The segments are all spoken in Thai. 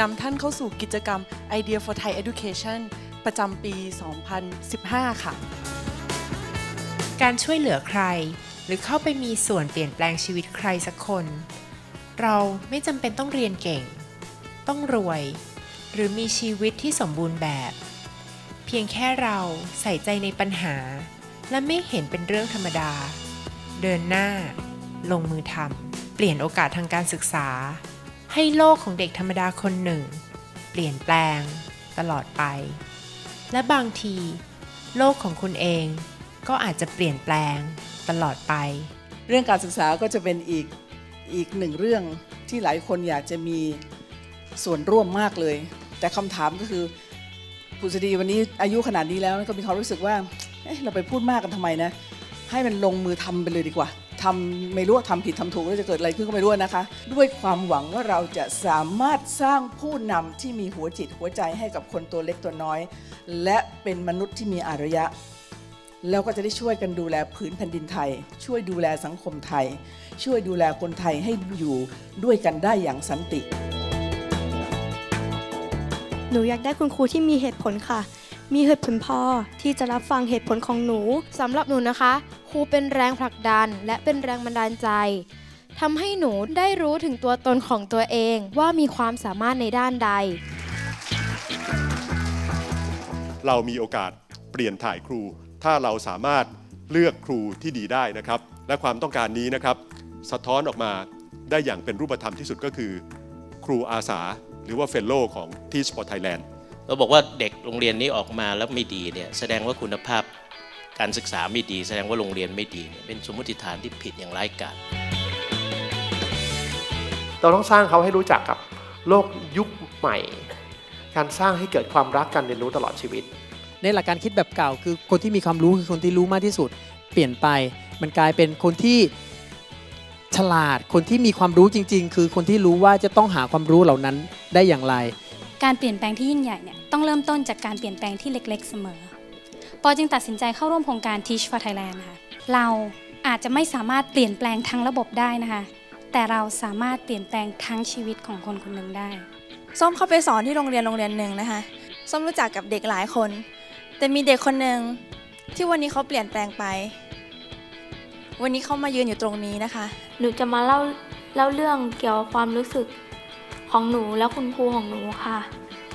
นำท่านเข้าสู่กิจกรรม Idea for Thai Education ประจำปี 2015 ค่ะ การช่วยเหลือใคร หรือเข้าไปมีส่วนเปลี่ยนแปลงชีวิตใครสักคน เราไม่จำเป็นต้องเรียนเก่ง ต้องรวย หรือมีชีวิตที่สมบูรณ์แบบ เพียงแค่เราใส่ใจในปัญหา และไม่เห็นเป็นเรื่องธรรมดา เดินหน้า ลงมือทำเปลี่ยนโอกาสทางการศึกษา ให้โลกของเด็กธรรมดาคนหนึ่ง เปลี่ยนแปลง ตลอดไป และบางที โลกของคุณเองก็อาจจะเปลี่ยนแปลงตลอดไป เรื่องการศึกษาก็จะเป็นอีกอีกหนึ่งเรื่องที่หลายคนอยากจะมีส่วนร่วมมากเลย แต่คำถามก็คือปุษดีวันนี้อายุขนาดนี้แล้วก็มีความรู้สึกว่าเเราไปพูดมากกันทำไมนะ ให้มันลงมือทำไปเลยดีกว่า ทำไม่รู้ทำผิดทำถูกแล้วจะเกิดอะไรขึ้นก็ไม่รู้นะคะ ด้วยความหวังว่าเราจะสามารถสร้างผู้นำที่มีหัวจิตหัวใจให้กับคนตัวเล็กตัวน้อย และเป็นมนุษย์ที่มีอารยะ แล้วก็จะได้ช่วยกันดูแลผืนแผ่นดินไทย ช่วยดูแลสังคมไทย ช่วยดูแลคนไทยให้อยู่ด้วยกันได้อย่างสันติ หนูอยากได้คุณครูที่มีเหตุผลค่ะ มีเหตุผลพอที่จะรับฟังเหตุผลของหนู สำหรับหนูนะคะ ครูเป็นแรงผลักดัน และเป็นแรงบันดาลใจทำให้หนูได้รู้ถึงตัวตนของตัวเองว่ามีความสามารถในด้านใด เรามีโอกาสเปลี่ยนถ่ายครู ถ้าเราสามารถเลือกครูที่ดีได้นะครับ และความต้องการนี้นะครับ สะท้อนออกมาได้อย่างเป็นรูปธรรมที่สุดก็คือ ครูอาสา หรือว่าเฟลโลของ Teach for Thailand เราบอกว่าเด็กโรงเรียนนี้ออกมาแล้วไม่ดีเนี่ยแสดงว่าคุณภาพการศึกษาไม่ดี แสดงว่าโรงเรียนไม่ดีเนี่ยเป็นสมมติฐานที่ผิดอย่างร้ายกาจเราต้องสร้างเขาให้รู้จักกับโลกยุคใหม่ การสร้างให้เกิดความรักการเรียนรู้ตลอดชีวิต ในหลักการคิดแบบเก่าคือคนที่มีความรู้คือคนที่รู้มากที่สุด เปลี่ยนไปมันกลายเป็นคนที่ฉลาดคนที่มีความรู้จริง ๆ คือคนที่รู้ว่าจะต้องหาความรู้เหล่านั้นได้อย่างไร การเปลี่ยนแปลงที่ยิ่งใหญ่เนี่ยต้องเริ่มต้นจากการเปลี่ยนแปลงที่เล็กๆ เสมอ ปอจึงตัดสินใจเข้าร่วมโครงการ Teach for Thailand ค่ะ เราอาจจะไม่สามารถเปลี่ยนแปลงทั้งระบบได้นะคะ แต่เราสามารถเปลี่ยนแปลงทั้งชีวิตของคนคนหนึ่งได้ ส้มเข้าไปสอนที่โรงเรียนโรงเรียนหนึ่งนะคะ ส้มรู้จักกับเด็กหลายคน แต่มีเด็กคนหนึ่งที่วันนี้เขาเปลี่ยนแปลงไป วันนี้เขามายืนอยู่ตรงนี้นะคะ หนูจะมาเล่าเล่าเรื่องเกี่ยวกับความรู้สึก ของหนูและคุณครูของหนูค่ะ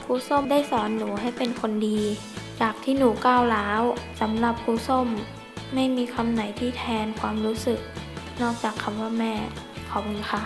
ครูส้มได้สอนหนูให้เป็นคนดี จากที่หนูก้าวร้าวสำหรับครูส้ม ไม่มีคำไหนที่แทนความรู้สึก นอกจากคำว่าแม่ขอบคุณค่ะ